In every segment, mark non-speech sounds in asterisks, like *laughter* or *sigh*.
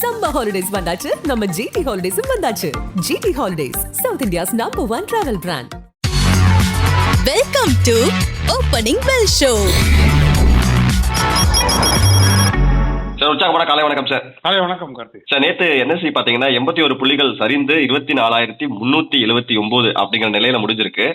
Summer holidays வந்தாச்சு. நம்ம GT ஹாலிடேஸும் வந்தாச்சு. GT holidays South India's number one travel brand welcome to opening bell show sir உற்சாகமான காலை வணக்கம் சார் காலை வணக்கம் கார்த்திக். சார் நேத்து என்எஸ்சி பாத்தீங்கன்னா எண்பத்தி ஒரு புள்ளிகள் சரிந்து இருபத்தி நாலாயிரத்தி முன்னூத்தி எழுபத்தி ஒன்பது அப்படிங்கிற நிலையில முடிஞ்சிருக்கு.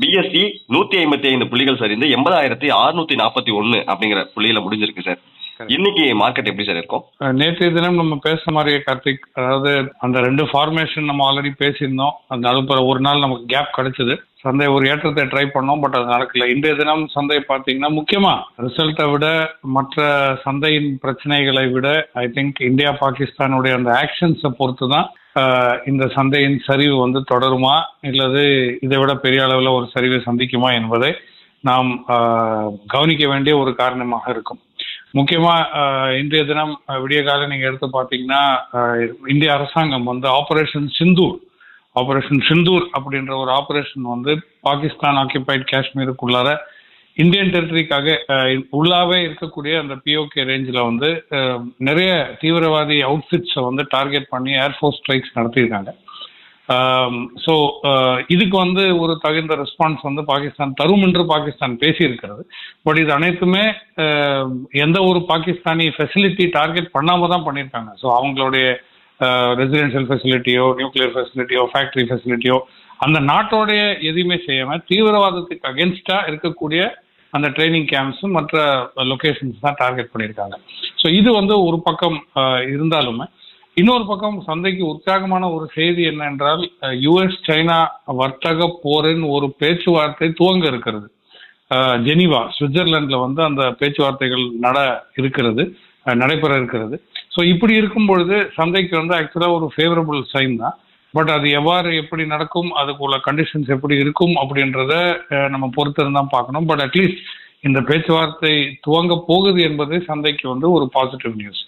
பிஎஸ்சி நூத்தி ஐம்பத்தி ஐந்து புள்ளிகள் சரிந்து எண்பதாயிரத்தி அறுநூத்தி நாற்பத்தி ஒன்னு அப்படிங்கிற புள்ளியில முடிஞ்சிருக்கு சார் இன்னைக்கு மார்க்கெட் எப்படி சார் இருக்கும்? அஹ் நேற்றைய தினம் நம்ம பேசுன மாதிரியே கார்த்திக் அதாவது அந்த ரெண்டு ஃபார்மேஷன் நம்ம ஆல்ரெடி பேசியிருந்தோம். அந்த அதுப்புற ஒரு நாள் நமக்கு கேப் கிடைச்சது. சந்தை ஒரு ஏற்றத்தை ட்ரை பண்ணோம் பட் அது நடக்கல. இன்றைய தினம் சந்தை பார்த்தீங்கன்னா முக்கியமா ரிசல்ட்டை விட மற்ற சந்தையின் பிரச்சனைகளை விட ஐ திங்க் இந்தியா பாகிஸ்தானுடைய அந்த ஆக்ஷன்ஸை பொறுத்து தான் இந்த சந்தையின் சரிவு வந்து தொடருமா இல்லது இதை விட பெரிய அளவில் ஒரு சரிவை சந்திக்குமா என்பதை நாம் கவனிக்க வேண்டிய ஒரு காரணமாக இருக்கும். முக்கியமா இன்றைய தினம் விடிய காலம் நீங்க எடுத்து பார்த்தீங்கன்னா இந்திய அரசாங்கம் வந்து ஆபரேஷன் சிந்தூர் ஆபரேஷன் சிந்தூர் அப்படின்ற ஒரு ஆபரேஷன் வந்து பாகிஸ்தான் ஆக்கியபைட் காஷ்மீருக்குள்ளார இந்தியன் டெரிட்டரிக்காக உள்ளாவே இருக்கக்கூடிய அந்த பிஓகே ரேஞ்சில் வந்து நிறைய தீவிரவாதி அவுட்ஃபிட்ஸை வந்து டார்கெட் பண்ணி ஏர்ஃபோர்ஸ் ஸ்ட்ரைக்ஸ் நடத்தியிருக்காங்க. Um, ஸோ uh, இதுக்கு வந்து ஒரு தகுந்த ரெஸ்பான்ஸ் வந்து பாகிஸ்தான் தரும் என்று பாகிஸ்தான் பேசியிருக்கிறது. பட் இது அனைத்துமே um, எந்த ஒரு பாகிஸ்தானி ஃபெசிலிட்டி டார்கெட் பண்ணாமல் தான் பண்ணியிருக்காங்க. ஸோ அவங்களுடைய ரெசிடென்ஷியல் ஃபெசிலிட்டியோ நியூக்ளியர் ஃபெசிலிட்டியோ ஃபேக்டரி ஃபெசிலிட்டியோ அந்த நாட்டோடைய எதுவுமே செய்யாமல் தீவிரவாதத்துக்கு அகென்ஸ்டா இருக்கக்கூடிய அந்த ட்ரைனிங் கேம்ப்ஸும் மற்ற லொக்கேஷன்ஸ் தான் டார்கெட் பண்ணியிருக்காங்க. ஸோ இது வந்து ஒரு பக்கம் uh, இருந்தாலுமே இன்னொரு பக்கம் சந்தைக்கு உற்சாகமான ஒரு செய்தி என்னென்றால் யுஎஸ் சைனா வர்த்தக போரின் ஒரு பேச்சுவார்த்தை துவங்க இருக்கிறது. ஜெனிவா ஜெனீவா சுவிட்சர்லாந்துல வந்து அந்த பேச்சுவார்த்தைகள் நட இருக்கிறது நடைபெற இருக்கிறது. ஸோ இப்படி இருக்கும் பொழுது சந்தைக்கு வந்து ஆக்சுவலாக ஒரு ஃபேவரபிள் சைன் தான். பட் அது எவ்வாறு எப்படி நடக்கும் அதுக்குள்ள கண்டிஷன்ஸ் எப்படி இருக்கும் அப்படின்றத நம்ம பொறுத்திருந்தான் பார்க்கணும். பட் அட்லீஸ்ட் இந்த பேச்சுவார்த்தை துவங்க போகுது என்பது சந்தைக்கு வந்து ஒரு பாசிட்டிவ் நியூஸ்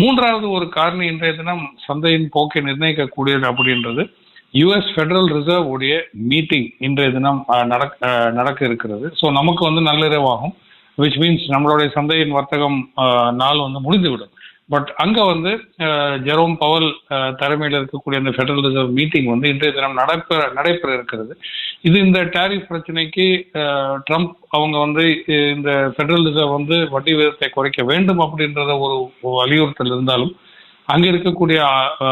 மூன்றாவது ஒரு காரணி இன்றைய தினம் சந்தையின் போக்கை நிர்ணயிக்கக்கூடியது அப்படின்றது யுஎஸ் ஃபெடரல் ரிசர்வ் உடைய மீட்டிங் இன்றைய தினம் நடக்க நடக்க இருக்கிறது. ஸோ நமக்கு வந்து நள்ளிரவாகும் விச் மீன்ஸ் நம்மளுடைய சந்தையின் வர்த்தகம் நாள் வந்து முடிந்துவிடும். பட் அங்க வந்து ஜெரோம் பவல் தலைமையில் இருக்கக்கூடிய அந்த ஃபெடரல் ரிசர்வ் மீட்டிங் வந்து இன்றைய தினம் நடைபெற நடைபெற இருக்கிறது இது இந்த டாரிஃப் பிரச்சனைக்கு ட்ரம்ப் அவங்க வந்து இந்த ஃபெடரல் ரிசர்வ் வந்து வட்டி விகிதத்தை குறைக்க வேண்டும் அப்படின்றத ஒரு ஒரு வலியுறுத்தல் இருந்தாலும் அங்க இருக்கக்கூடிய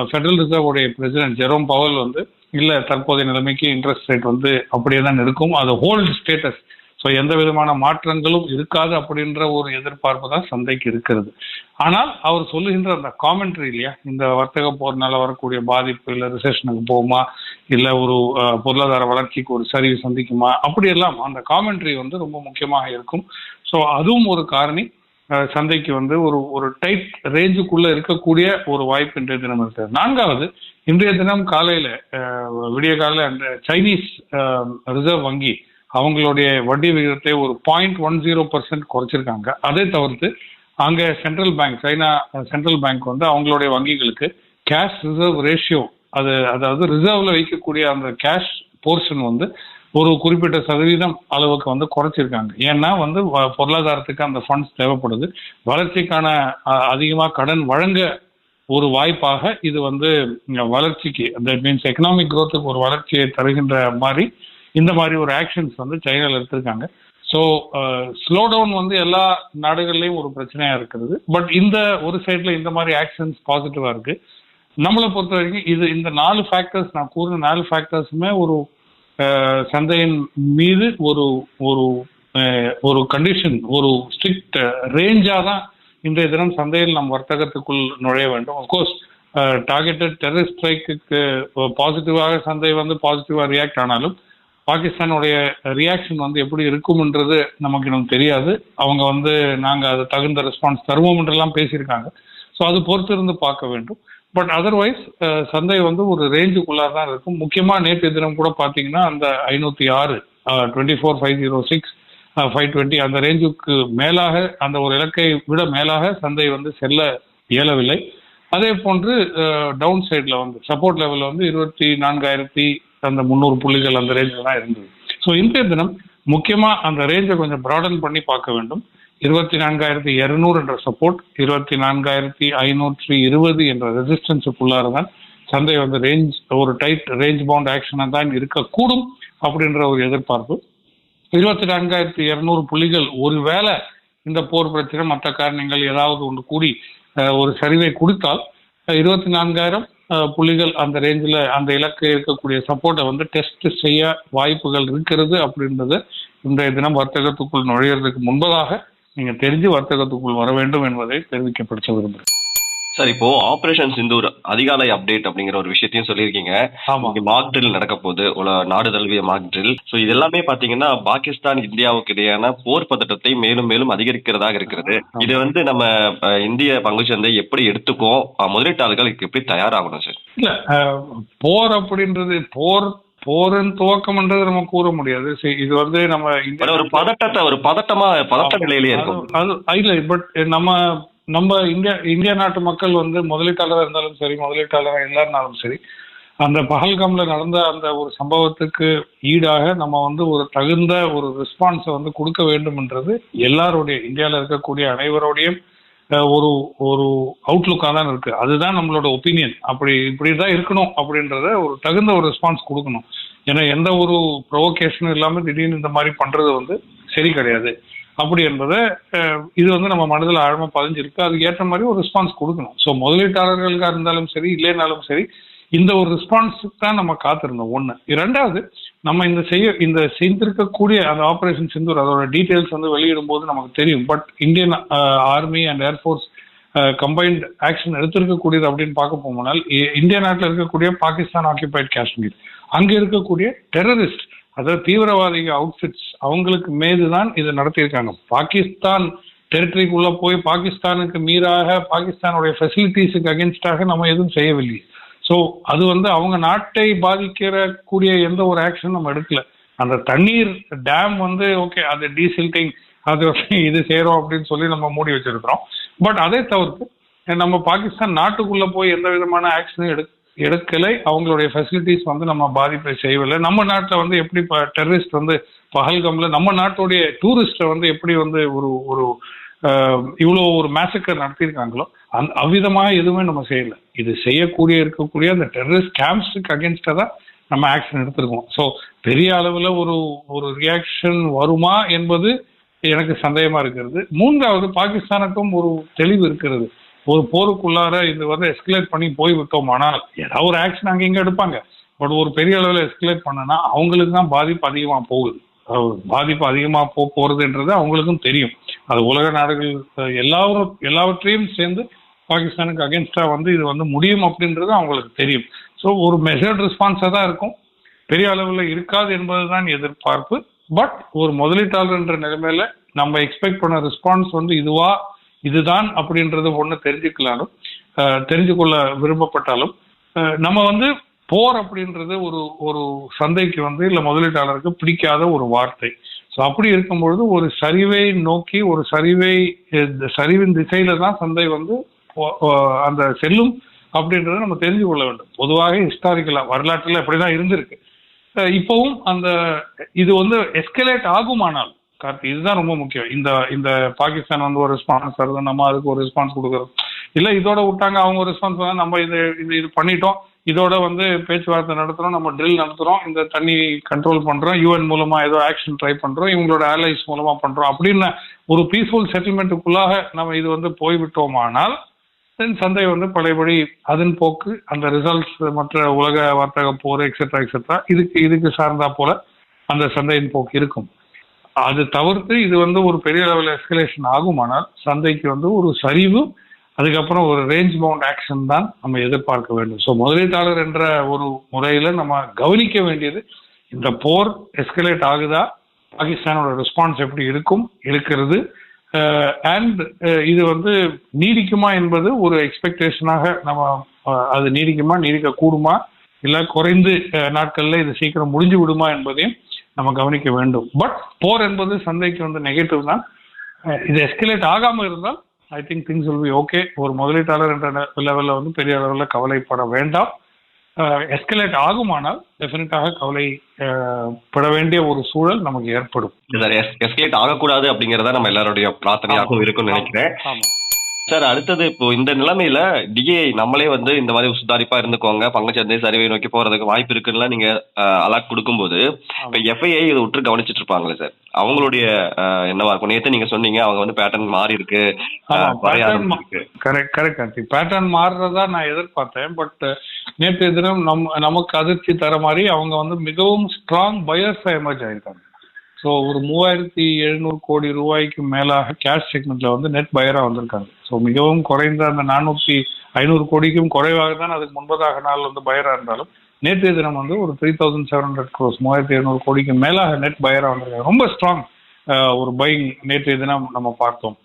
ஃபெடரல் ரிசர்வ் உடைய பிரசிடென்ட் ஜெரோம் பவல் வந்து இல்ல தற்போதைய நிலைமைக்கு இன்ட்ரெஸ்ட் ரேட் வந்து அப்படியே தான் இருக்கும். அது ஹோல்டு ஸ்டேட்டஸ் ஸோ எந்த விதமான மாற்றங்களும் இருக்காது அப்படின்ற ஒரு எதிர்பார்ப்பு தான் சந்தைக்கு இருக்கிறது. ஆனால் அவர் சொல்லுகின்ற அந்த காமெண்ட்ரி இல்லையா? இந்த வர்த்தக போர்னால வரக்கூடிய பாதிப்பு இல்லை ரிசெஷனுக்கு போகுமா? இல்லை ஒரு பொருளாதார வளர்ச்சிக்கு ஒரு சரிவு சந்திக்குமா? அப்படியெல்லாம் அந்த காமெண்ட்ரி வந்து ரொம்ப முக்கியமாக இருக்கும். ஸோ அதுவும் ஒரு காரணி. சந்தைக்கு வந்து ஒரு ஒரு டைட் ரேஞ்சுக்குள்ள இருக்கக்கூடிய ஒரு வாய்ப்பு இன்றைய தினம் இருக்கிறது நான்காவது இன்றைய தினம் காலையில விடிய காலையில அந்த சைனீஸ் ரிசர்வ் வங்கி அவங்களுடைய வட்டி விகிதத்தை ஒரு பாயிண்ட் ஒன் ஜீரோ பர்சன்ட் குறைச்சிருக்காங்க. அதை தவிர்த்து அங்கே central bank China central bank வந்து அவங்களுடைய வங்கிகளுக்கு கேஷ் ரிசர்வ் ரேஷியோ அது அதாவது ரிசர்வ்ல வைக்கக்கூடிய அந்த கேஷ் போர்ஷன் வந்து ஒரு குறிப்பிட்ட சதவீதம் அளவுக்கு வந்து குறைச்சிருக்காங்க. ஏன்னா வந்து பொருளாதாரத்துக்கு அந்த ஃபண்ட்ஸ் தேவைப்படுது. வளர்ச்சிக்கான அதிகமாக கடன் வழங்க ஒரு வாய்ப்பாக இது வந்து வளர்ச்சிக்கு தட் மீன்ஸ் எக்கனாமிக் குரோத்துக்கு ஒரு வளர்ச்சியை தருகின்ற மாதிரி இந்த மாதிரி ஒரு ஆக்ஷன்ஸ் வந்து சைனால எடுத்திருக்காங்க. ஸோ ஸ்லோ டவுன் வந்து எல்லா நாடுகள்லையும் ஒரு பிரச்சனையா இருக்கிறது. பட் இந்த ஒரு சைட்ல இந்த மாதிரி ஆக்ஷன்ஸ் பாசிட்டிவா இருக்கு. நம்மளை பொறுத்த வரைக்கும் இது இந்த நாலு ஃபேக்டர்ஸ் நான் கூறின நாலு ஃபேக்டர்ஸுமே ஒரு uh, சந்தையின் மீது ஒரு ஒரு uh, ஒரு கண்டிஷன் ஒரு ஸ்ட்ரிக்ட் ரேஞ்சாக uh, தான் இன்றைய தினம் சந்தையில் நம் வர்த்தகத்துக்குள் நுழைய வேண்டும். அஃப்கோர்ஸ் டார்கெட்டட் டெரரிஸ்ட் ஸ்ட்ரைக்கு பாசிட்டிவாக சந்தை வந்து பாசிட்டிவாக ரியாக்ட் ஆனாலும் பாகிஸ்தானுடைய ரியாக்ஷன் வந்து எப்படி இருக்கும்ன்றது நமக்கு இன்னும் தெரியாது. அவங்க வந்து நாங்கள் அது தகுந்த ரெஸ்பான்ஸ் தருவோம் என்றெல்லாம் பேசியிருக்காங்க. ஸோ அது பொறுத்திருந்து பார்க்க வேண்டும். பட் அதர்வைஸ் சந்தை வந்து ஒரு ரேஞ்சுக்குள்ளாக தான் இருக்கும். முக்கியமாக நேற்று தினம் கூட பார்த்தீங்கன்னா அந்த ஐநூற்றி ஆறு twenty four five zero six five twenty அந்த ரேஞ்சுக்கு மேலாக அந்த ஒரு இலக்கை விட மேலாக சந்தை வந்து செல்ல இயலவில்லை. அதே போன்று டவுன் சைடில் வந்து சப்போர்ட் லெவலில் வந்து இருபத்தி நான்காயிரத்தி அந்த முந்நூறு புள்ளிகள் அந்த ரேஞ்சில் தான் இருந்தது. ஸோ இன்றைய தினம் முக்கியமாக அந்த ரேஞ்சை கொஞ்சம் ப்ராடன் பண்ணி பார்க்க வேண்டும். இருபத்தி நான்காயிரத்தி இருநூறு என்ற சப்போர்ட் இருபத்தி நான்காயிரத்தி ஐநூற்றி இருபது என்ற ரெசிஸ்டன்ஸுக்குள்ளார தான் சந்தை வந்து ரேஞ்ச் ஒரு டைட் ரேஞ்ச் பவுண்ட் ஆக்ஷனாக தான் இருக்கக்கூடும் அப்படின்ற ஒரு எதிர்பார்ப்பு. இருபத்தி நான்காயிரத்தி இரநூறு புள்ளிகள் ஒருவேளை இந்த போர் பிரச்சனை மற்ற காரணங்கள் ஏதாவது ஒன்று கூடி ஒரு சரிவை கொடுத்தால் இருபத்தி நான்காயிரம் புள்ளிகள் அந்த ரேஞ்சில் அந்த இலக்கு இருக்கக்கூடிய சப்போர்ட்டை வந்து டெஸ்ட் செய்ய வாய்ப்புகள் இருக்கிறது அப்படின்றது இன்றைய தினம் வர்த்தகத்துக்குள் நுழையிறதுக்கு முன்பதாக நீங்கள் தெரிஞ்சு வர்த்தகத்துக்குள் வர வேண்டும் என்பதை தெரிவிக்கப்படுத்த விரும்புகிறேன் சார் இப்போ ஆபரேஷன் சிந்தூர் அதிகாலை அப்டேட் அப்படிங்கிற ஒரு விஷயத்தையும் சொல்லியிருக்கீங்க. மாக் ட்ரில் நடக்க போகுது. நாடு தழுவிய மாக் ட்ரில் ஸோ இது எல்லாமே பாத்தீங்கன்னா பாகிஸ்தான் இந்தியாவுக்கு இடையான போர் பதட்டத்தை மேலும் மேலும் அதிகரிக்கிறதாக இருக்கிறது. இது வந்து நம்ம இந்திய பங்குச்சந்தை எப்படி எடுத்துக்கும்? முதலீட்டாளர்கள் இதுக்கு எப்படி தயாராகணும் சார்? இல்ல போர் அப்படின்றது போர் போரின் துவக்கம்ன்றது நம்ம கூற முடியாது. இது வந்து நம்ம ஒரு பதட்டத்தை ஒரு பதட்டமா பதட்ட நிலையிலேயே இருக்கும். அது இல்ல பட் நம்ம நம்ம இந்தியா இந்திய நாட்டு மக்கள் வந்து முதலீட்டாளராக இருந்தாலும் சரி முதலீட்டாளராக இல்லைனாலும் சரி அந்த பகல்காம்ல நடந்த அந்த ஒரு சம்பவத்துக்கு ஈடாக நம்ம வந்து ஒரு தகுந்த ஒரு ரெஸ்பான்ஸை வந்து கொடுக்க வேண்டும்ன்றது எல்லாருடைய இந்தியாவில் இருக்கக்கூடிய அனைவரோடையும் ஒரு ஒரு அவுட்லுக்காக தான் இருக்கு. அதுதான் நம்மளோட ஒப்பீனியன் அப்படி இப்படி தான் இருக்கணும் அப்படின்றத ஒரு தகுந்த ஒரு ரெஸ்பான்ஸ் கொடுக்கணும். ஏன்னா எந்த ஒரு ப்ரொவோகேஷனும் இல்லாமல் திடீர்னு இந்த மாதிரி பண்ணுறது வந்து சரி கிடையாது. அப்படி என்பதை இது வந்து நம்ம மனதில் ஆழமாக பதிஞ்சிருக்கு. அதுக்கு ஏற்ற மாதிரி ஒரு ரெஸ்பான்ஸ் கொடுக்கணும். ஸோ முதலீட்டாளர்களுக்காக இருந்தாலும் சரி இல்லைனாலும் சரி இந்த ஒரு ரெஸ்பான்ஸுக்கு தான் நம்ம காத்திருந்தோம். ஒன்று இரண்டாவது நம்ம இந்த செய்ய இந்த செஞ்சிருக்கக்கூடிய அந்த ஆப்ரேஷன் சிந்தூர் அதோட டீட்டெயில்ஸ் வந்து வெளியிடும் போது நமக்கு தெரியும். But Indian army and air force combined action எடுத்திருக்கக்கூடியது அப்படின்னு பார்க்க போனால் இந்திய நாட்டில் இருக்கக்கூடிய பாகிஸ்தான் ஆக்கியபைட் காஷ்மீர். அங்கே இருக்கக்கூடிய டெரரிஸ்ட் அதாவது தீவிரவாதிக அவுட்ஃபிட்ஸ் அவங்களுக்கு மீது தான் இதை நடத்தியிருக்காங்க. பாகிஸ்தான் டெரிட்டரிக்குள்ள போய் பாகிஸ்தானுக்கு மீறாக பாகிஸ்தானுடைய ஃபெசிலிட்டிஸுக்கு அகேன்ஸ்டாக நம்ம எதுவும் செய்யவில்லை. ஸோ அது வந்து அவங்க நாட்டை பாதிக்கிற கூடிய எந்த ஒரு ஆக்ஷன் நம்ம எடுக்கல. அந்த தண்ணீர் டேம் வந்து ஓகே அது டீசில்டிங் அது இது சேரும் அப்படின்னு சொல்லி நம்ம மூடி வச்சிருக்கிறோம். பட் அதே தவிர்த்து நம்ம பாகிஸ்தான் நாட்டுக்குள்ள போய் எந்த விதமான ஆக்ஷனும் எடு எடுக்கலை. அவங்களுடைய ஃபெசிலிட்டிஸ் வந்து நம்ம பாதிப்பை செய்யவில்லை. நம்ம நாட்டில் வந்து எப்படி இப்போ டெரரிஸ்ட் வந்து பகல்கம்ல நம்ம நாட்டுடைய டூரிஸ்ட்டை வந்து எப்படி வந்து ஒரு ஒரு இவ்வளோ ஒரு மேசக்கர் நடத்தியிருக்காங்களோ அந்த அவ்விதமாக எதுவுமே நம்ம செய்யலை. இது செய்யக்கூடிய இருக்கக்கூடிய அந்த டெரரிஸ்ட் கேம்ப்ஸுக்கு அகேன்ஸ்டாக தான் நம்ம ஆக்ஷன் எடுத்திருக்கோம். ஸோ பெரிய அளவில் ஒரு ஒரு ரியாக்ஷன் வருமா என்பது எனக்கு சந்தேகமாக இருக்கிறது. மூன்றாவது பாகிஸ்தானுக்கும் ஒரு தெளிவு இருக்கிறது. ஒரு போருக்குள்ளார இது வந்து எஸ்கலேட் பண்ணி போய் விட்டோமானால் ஏதாவது ஒரு ஆக்ஷன் அங்கே இங்கே எடுப்பாங்க. பட் ஒரு பெரிய அளவில் எஸ்கலேட் பண்ணனா அவங்களுக்கு தான் பாதிப்பு அதிகமாக போகுது. பாதிப்பு அதிகமாக போ போகிறதுன்றது அவங்களுக்கும் தெரியும். அது உலக நாடுகள் எல்லாரும் எல்லாவற்றையும் சேர்ந்து பாகிஸ்தானுக்கு அகேன்ஸ்டாக வந்து இது வந்து முடியும் அப்படின்றது அவங்களுக்கு தெரியும். ஸோ ஒரு மெசர்ட் ரெஸ்பான்ஸாக தான் இருக்கும். பெரிய அளவில் இருக்காது என்பது தான் எதிர்பார்ப்பு. பட் ஒரு முதலீட்டாளர் என்ற நிலைமையில நம்ம எக்ஸ்பெக்ட் பண்ண ரெஸ்பான்ஸ் வந்து இதுவா இதுதான் அப்படின்றது ஒன்று தெரிஞ்சுக்கலாலும் தெரிஞ்சு கொள்ள விரும்பப்பட்டாலும் நம்ம வந்து போர் அப்படின்றது ஒரு ஒரு சந்தைக்கு வந்து இல்லை முதலீட்டாளருக்கு பிடிக்காத ஒரு வார்த்தை. ஸோ அப்படி இருக்கும்பொழுது ஒரு சரிவை நோக்கி ஒரு சரிவை சரிவின் திசையில தான் சந்தை வந்து அந்த செல்லும் அப்படின்றத நம்ம தெரிஞ்சு கொள்ள வேண்டும். பொதுவாக ஹிஸ்டாரிக்கலா வரலாற்றில் அப்படிதான் இருந்திருக்கு. இப்பவும் அந்த இது வந்து எஸ்கலேட் ஆகுமானால் கார்த்தி இதுதான் ரொம்ப முக்கியம். இந்த இந்த பாகிஸ்தான் வந்து ஒரு ரெஸ்பான்ஸ் தருது நம்ம அதுக்கு ஒரு ரெஸ்பான்ஸ் கொடுக்குறோம். இல்ல இதோட விட்டாங்க அவங்க ரெஸ்பான்ஸ் பண்ணா நம்ம இது இது இது பண்ணிட்டோம். இதோட வந்து பேச்சுவார்த்தை நடத்துறோம் நம்ம ட்ரில் நடத்துறோம் இந்த தண்ணி கண்ட்ரோல் பண்றோம் யூஎன் மூலமா ஏதோ ஆக்ஷன் ட்ரை பண்றோம் இவங்களோட ஏர்லைன்ஸ் மூலமா பண்றோம். அப்படின்னு ஒரு பீஸ்ஃபுல் செட்டில்மெண்ட்டுக்குள்ளாக நம்ம இது வந்து போய்விட்டோமானால் தென் சந்தை வந்து பழையபடி அதன் போக்கு அந்த ரிசல்ட்ஸ் மற்ற உலக வர்த்தக போர் எக்ஸெட்ரா எக்ஸெட்ரா இதுக்கு இதுக்கு சார்ந்தா போல அந்த சந்தையின் போக்கு இருக்கும். அது தவிர்த்து இது வந்து ஒரு பெரிய லெவல் எஸ்கலேஷன் ஆகுமானால் சந்தைக்கு வந்து ஒரு சரிவு அதுக்கப்புறம் ஒரு ரேஞ்ச் பவுண்ட் ஆக்ஷன் தான் நம்ம எதிர்பார்க்க வேண்டும். ஸோ முதலீட்டாளர் என்ற ஒரு முறையில் நம்ம கவனிக்க வேண்டியது இந்த போர் எஸ்கலேட் ஆகுதா? பாகிஸ்தானோட ரெஸ்பான்ஸ் எப்படி இருக்கும் இருக்கிறது அண்ட் இது வந்து நீடிக்குமா என்பது ஒரு எக்ஸ்பெக்டேஷனாக நம்ம அது நீடிக்குமா நீடிக்க கூடுமா இல்லை குறைந்து நாட்களில் இது சீக்கிரம் முடிஞ்சு விடுமா என்பதையும் நம்ம கவனிக்க வேண்டும். பட் போர் என்பது சந்தைக்கு வந்து நெகட்டிவ் தான். இது எஸ்கலேட் ஆகாம இருந்தால் I think things will be okay ஒரு முதலீட்டாளர் என்ற லெவலில் வந்து பெரிய அளவில் கவலைப்பட வேண்டாம். எஸ்கலேட் ஆகுமானால் டெஃபினட்டாக கவலை பட வேண்டிய ஒரு சூழல் நமக்கு ஏற்படும். எஸ்கலேட் ஆகக்கூடாது அப்படிங்கறத நம்ம எல்லாருடைய பிரார்த்தனையாகவும் இருக்கும்னு நினைக்கிறேன். சார் அடுத்தது இப்போ இந்த நிலைமையில டிஏ நம்மளே வந்து இந்த மாதிரி சுதாரிப்பா இருந்துக்கோங்க. பங்குச்சந்தை சரிவை நோக்கி போறதுக்கு வாய்ப்பு இருக்குன்னு நீங்க அலர்ட் கொடுக்கும்போது இப்ப எஃப்ஐஐ இதை உற்று கவனிச்சிட்டு இருப்பாங்களே சார்? அவங்களுடைய என்னவா இருக்கும்? நேத்து நீங்க சொன்னீங்க அவங்க வந்து பேட்டர்ன் மாறி இருக்கு. கரெக்ட் கரெக்ட் கார்த்திக் பேட்டர்ன் மாறுறதா நான் எதிர்பார்த்தேன். பட் நேற்று தினம் நம் நமக்கு அதிர்ச்சி தர மாதிரி அவங்க வந்து மிகவும் ஸ்ட்ராங் பயர்ஸா எமர்ஜ் ஆயிருக்காங்க. ஸோ ஒரு மூவாயிரத்தி எழுநூறு கோடி ரூபாய்க்கு மேலாக கேஷ் செக்மெண்ட்ல வந்து நெட் பயரா வந்திருக்காங்க. ஸோ மிகவும் குறைந்த அந்த நானூற்றி ஐநூறு கோடிக்கும் குறைவாக தான் அதுக்கு முன்பதாக நாள் வந்து பயரா இருந்தாலும் நேற்றைய தினம் வந்து ஒரு three thousand seven hundred crores மூவாயிரத்தி எழுநூறு கோடிக்கு மேலாக நெட் பயரா வந்திருக்காங்க. ரொம்ப ஸ்ட்ராங் ஒரு பைங் நேற்றைய தினம் நம்ம பார்த்தோம்.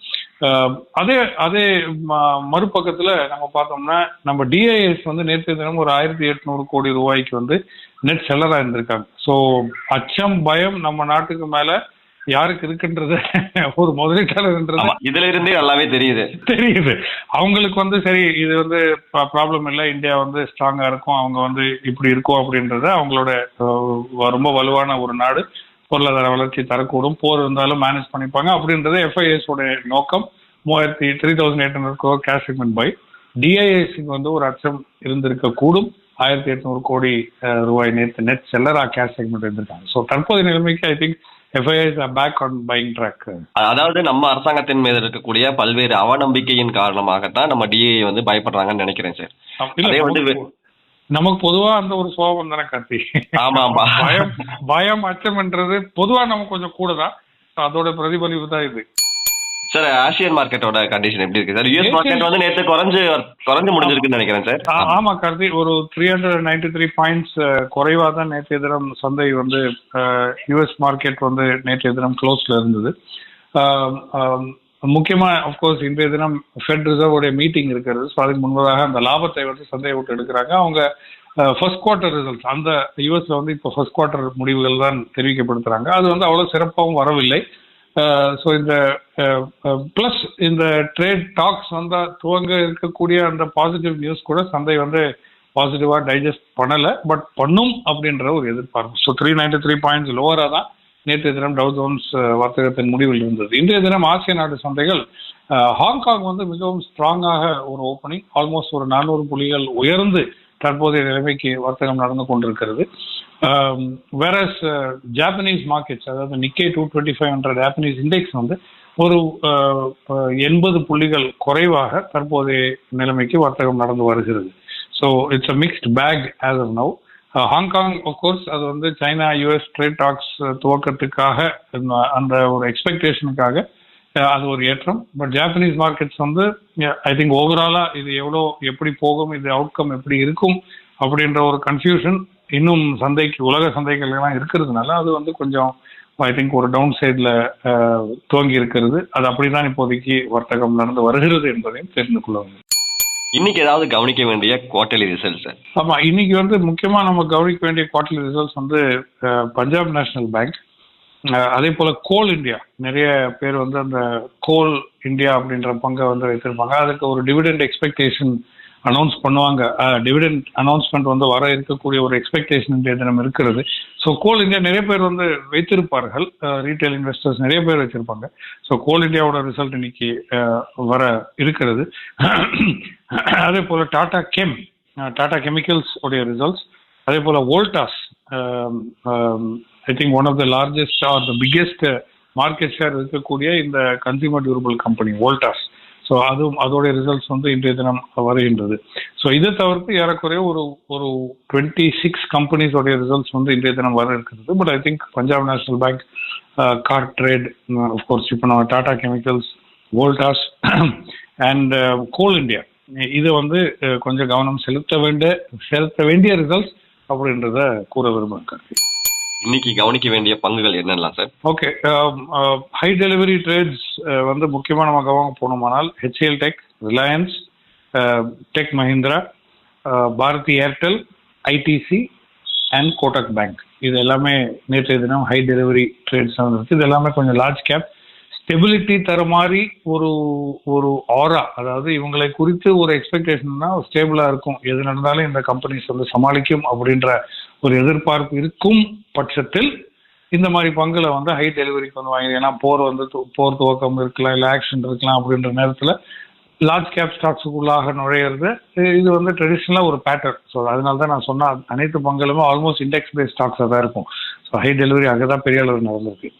அதே அதே மறுபக்கத்துல நம்ம பார்த்தோம்னா நம்ம டிஐஎஸ் வந்து நேற்று தினம் ஒரு ஆயிரத்தி எட்நூறு கோடி ரூபாய்க்கு வந்து நெட் செல்லரா இருந்திருக்காங்க. ஸோ அச்சம் பயம் நம்ம நாட்டுக்கு மேல யாருக்கு இருக்குன்றது *laughs* ஒரு முதலீட்டாளர்ன்றது இதுல இருந்தே நல்லாவே தெரியுது. தெரியுது. அவங்களுக்கு வந்து சரி இது வந்து ப்ராப்ளம் இல்லை இந்தியா வந்து ஸ்ட்ராங்கா இருக்கும் அவங்க வந்து இப்படி இருக்கும் அப்படின்றத அவங்களோட ரொம்ப வலுவான ஒரு நாடு. பொருளாதார வளர்ச்சி தரக்கூடும். போர் இருந்தாலும் மேனேஜ் பண்ணிப்பாங்க. அப்படின்றது எஃப்ஐஎஸ் உடைய நோக்கம். மூவாயிரத்தி three thousand eight hundred crore cash segment by டிஐஎஸ்க்கு வந்து ஒரு அச்சம் இருந்திருக்க கூடும் ஆயிரத்தி எட்நூறு கோடி ரூபாய் நேற்று நெட் செல்லரா கேஷ் செக்மெண்ட் இருந்திருக்காங்க ஸோ தற்போதைய நிலைமைக்கு I think FIs back on buying track அதாவது நம்ம அரசாங்கத்தின் மீது இருக்கக்கூடிய பல்வேறு அவநம்பிக்கையின் காரணமாகத்தான் நம்ம டிஏ வந்து பயப்படுறாங்கன்னு நினைக்கிறேன் சார் அதே வந்து நமக்கு பொதுவா அந்த ஒரு சோகம் தானே கார்த்தி? ஆமா, ஆமா. பயம் பயம் அச்சம்ன்றது பொதுவா நமக்கு கொஞ்சம் கூட தான் அதோட பிரதிபலிப்பு தான் இது. சார் ஆசியன் மார்க்கெட்டோட கண்டிஷன் எப்படி இருக்கு? சார் யூஎஸ் மார்க்கெட் வந்து நேத்து குறைஞ்சு குறைஞ்சு முடிஞ்சிருக்குன்னு நினைக்கிறேன் சார் ஆமா கார்த்தி. ஒரு three hundred ninety three points குறைவா தான் நேற்றைய தினம் சந்தை வந்து யுஎஸ் மார்க்கெட் வந்து நேற்றைய தினம் க்ளோஸ்ல இருந்தது. முக்கியமாக முக்கியமா அஃப்கோர்ஸ் இன்றைய தினம் ஃபெட் ரிசர்வ் உடைய மீட்டிங் இருக்கிறது. ஸோ அதுக்கு முன்பதாக அந்த லாபத்தை வந்து சந்தையை விட்டு எடுக்கிறாங்க. அவங்க ஃபர்ஸ்ட் குவார்ட்டர் ரிசல்ட்ஸ் அந்த யூஎஸ்ல வந்து இப்போ ஃபர்ஸ்ட் குவார்ட்டர் முடிவுகள் தான் தெரிவிக்கப்படுத்துறாங்க. அது வந்து அவ்வளவு சிறப்பாகவும் வரவில்லை. ஸோ இந்த ப்ளஸ் இந்த ட்ரேட் டாக்ஸ் வந்தால் துவங்க இருக்கக்கூடிய அந்த பாசிட்டிவ் நியூஸ் கூட சந்தை வந்து பாசிட்டிவாக டைஜஸ்ட் பண்ணலை. பட் பண்ணும் அப்படின்ற ஒரு எதிர்பார்ப்பு. So three ninety three points லோவராக தான் நேற்றைய தினம் டவு ஜோன்ஸ் வர்த்தகத்தின் முடிவில் இருந்தது. இன்றைய தினம் ஆசிய நாட்டு சந்தைகள் ஹாங்காங் வந்து மிகவும் ஸ்ட்ராங்காக ஒரு ஓப்பனிங் ஆல்மோஸ்ட் ஒரு நானூறு புள்ளிகள் உயர்ந்து தற்போதைய நிலைமைக்கு வர்த்தகம் நடந்து கொண்டிருக்கிறது. வேற ஜாப்பனீஸ் மார்க்கெட்ஸ் அதாவது Nikkei two twenty five hundred Japanese index வந்து ஒரு எண்பது புள்ளிகள் குறைவாக தற்போதைய நிலைமைக்கு வர்த்தகம் நடந்து வருகிறது. So it's a mixed bag as of now Hong course அது வந்து சைனா யூஎஸ் ட்ரேட் டாக்ஸ் துவக்கத்துக்காக அந்த ஒரு எக்ஸ்பெக்டேஷனுக்காக அது ஒரு ஏற்றம். பட் ஜாப்பனீஸ் மார்க்கெட்ஸ் வந்து ஐ திங்க் ஓவராலா இது எவ்வளோ எப்படி போகும் இது அவுட்கம் எப்படி இருக்கும் அப்படின்ற ஒரு கன்ஃபியூஷன் இன்னும் சந்தைக்கு உலக சந்தைகள் எல்லாம் இருக்கிறதுனால அது வந்து கொஞ்சம் ஐ திங்க் ஒரு டவுன் சைடில் துவங்கி இருக்கிறது அது அப்படிதான் இப்போதைக்கு வர்த்தகம் நடந்து வருகிறது என்பதையும் தெரிந்து கொள்ள வேண்டும். இன்னைக்கு ஏதாவது கவனிக்க வேண்டிய குவார்டர்லி ரிசல்ட்ஸ் ஆமா இன்னைக்கு வந்து முக்கியமா நம்ம கவனிக்க வேண்டிய குவார்டர்லி ரிசல்ட்ஸ் வந்து பஞ்சாப் நேஷனல் பேங்க் அதே போல கோல் இந்தியா. நிறைய பேர் வந்து அந்த கோல் இந்தியா அப்படின்ற பங்கை வந்து வைத்திருப்பாங்க. அதுக்கு ஒரு டிவிடெண்ட் எக்ஸ்பெக்டேஷன் அனௌன்ஸ் பண்ணுவாங்க. டிவிடெண்ட் அனௌன்ஸ்மெண்ட் வந்து வர இருக்கக்கூடிய ஒரு எக்ஸ்பெக்டேஷன் இன்றைய தினம் இருக்கிறது. ஸோ கோல் இந்தியா நிறைய பேர் வந்து வைத்திருப்பார்கள். ரீட்டைல் இன்வெஸ்டர்ஸ் நிறைய பேர் வச்சிருப்பாங்க ஸோ கோல் இந்தியாவோட ரிசல்ட் இன்னைக்கு வர இருக்கிறது. *clears throat* அதே போல டாடா கெம் டாடா கெமிக்கல்ஸ் உடைய ரிசல்ட்ஸ் அதே போல Voltas I think one of the largest or the biggest market share இருக்கக்கூடிய இந்த consumer durable company Voltas so அதுவும் அதோடைய ரிசல்ட்ஸ் வந்து இன்றைய தினம் வருகின்றது. ஸோ இதை தவிர்த்து ஏறக்குறைய ஒரு ஒரு டுவெண்ட்டி சிக்ஸ் கம்பெனிஸோடைய ரிசல்ட்ஸ் வந்து இன்றைய தினம் வர இருக்கிறது. But I think Punjab National Bank Car Trade of course இப்போ நம்ம Tata Chemicals Voltas and Coal India இது வந்து கொஞ்சம் கவனம் செலுத்த வேண்டிய செலுத்த வேண்டிய ரிசல்ட்ஸ் அப்படின்றத கூற விரும்புகிறேன் இன்னைக்கு கவனிக்க வேண்டிய பங்குகள் என்னெல்லாம் sir? Okay high delivery trades வந்து முக்கியமாக நம்ம கவனம் போனோமானால் HCL Tech Reliance Tech Mahindra Bharti Airtel ITC and Kotak Bank இது எல்லாமே நேற்றைய தினம் ஹை டெலிவரி ட்ரேட்ஸ் வந்துருக்கு இது எல்லாமே கொஞ்சம் லார்ஜ் கேப் ஸ்டெபிலிட்டி தர மாதிரி ஒரு ஒரு ஆரா அதாவது இவங்களை குறித்து ஒரு எக்ஸ்பெக்டேஷன்னா ஸ்டேபிளா இருக்கும். எது நடந்தாலும் இந்த கம்பெனிஸ் வந்து சமாளிக்கும் அப்படின்ற ஒரு எதிர்பார்ப்பு இருக்கும் பட்சத்தில் இந்த மாதிரி பங்குல வந்து ஹை டெலிவரிக்கு வந்து வாங்கி ஏன்னா போர் வந்து து- போர் துவக்கம் இருக்கலாம் இல்லை ஆக்ஷன் இருக்கலாம் அப்படின்ற நேரத்தில் லார்ஜ் கேப் ஸ்டாக்ஸுக்குள்ளாக நுழையிறது இது- இது வந்து ட்ரெடிஷ்னலாக ஒரு பேட்டர்ன் ஸோ அதனால தான் நான் சொன்ன அனைத்து பங்குகளுமே ஆல்மோஸ்ட் இண்டெக்ஸ் பேஸ்ட் ஸ்டாக்ஸாக தான் இருக்கும். ஸோ ஹை டெலிவரி அங்கே தான் பெரிய அளவு நடந்திருக்கு.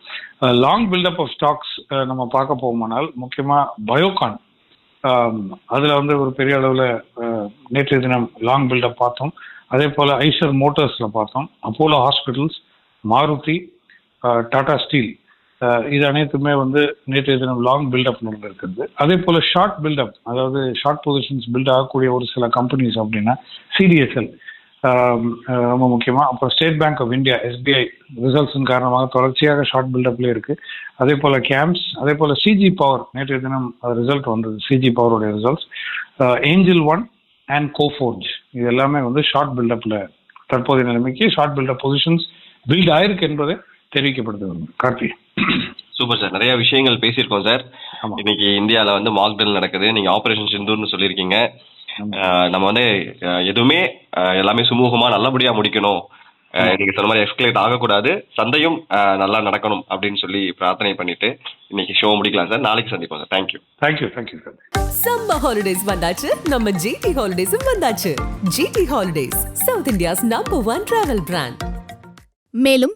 லாங் பில்டப் ஆஃப் ஸ்டாக்ஸ் நம்ம பார்க்க போகுமானால் முக்கியமாக பயோகான் அதில் வந்து ஒரு பெரிய அளவில் நேற்றைய தினம் லாங் பில்டப் பார்த்தோம். அதே போல் ஐஷர் மோட்டார்ஸில் பார்த்தோம். Apollo Hospitals Maruti Tata Steel இது அனைத்துமே வந்து நேற்றைய தினம் லாங் பில்டப் நடந்திருக்கிறது அதே போல் ஷார்ட் பில்டப் அதாவது ஷார்ட் பொசிஷன்ஸ் பில்ட் ஆகக்கூடிய ஒரு சில கம்பெனிஸ் அப்படின்னா சிடிஎஸ்எல் ரொம்ப முக்கியமாக அப்புறம் State Bank of India SBI ரிசல்ட்ஸின் காரணமாக தொடர்ச்சியாக ஷார்ட் பில்டப்லேயே இருக்குது அதே போல் கேம்ப்ஸ் அதே போல் சிஜி பவர் நேற்றைய தினம் ரிசல்ட் வந்தது. CG பவருடைய results Angel One and Coforge இது எல்லாமே வந்து ஷார்ட் பில்டப்பில் தற்போதைய நிலைமைக்கு ஷார்ட் பில்டப் பொசிஷன்ஸ் பில்ட் ஆயிருக்கு என்பதை தெரிவிக்கப்படுது. கார்த்தி. சூப்பர் சார் நிறைய விஷயங்கள் பேசியிருக்கோம் சார். இன்னைக்கு இந்தியால வந்து மாக்டல் நடக்குது. நீங்க ஆபரேஷன் சிந்தூர்னு சொல்லியிருக்கீங்க. நம்ம வந்து எதுவுமே எல்லாமே சுமூகமா நல்லபடியா முடிக்கணும். நீங்க சொன்ன மாதிரி எஸ்கலேட் ஆகக்கூடாது. சந்தையும் அஹ் நல்லா நடக்கணும் அப்படின்னு சொல்லி பிரார்த்தனை பண்ணிட்டு இன்னைக்கு ஷோ முடிக்கலாம் சார். நாளைக்கு சந்திப்போம் sir. Thank you thank you thank you sir summer holidays வந்தாச்சு. நம்ம ஜிடி ஹாலிடேஸும் வந்தாச்சு. GT holidays South India's number one travel brand மேலும்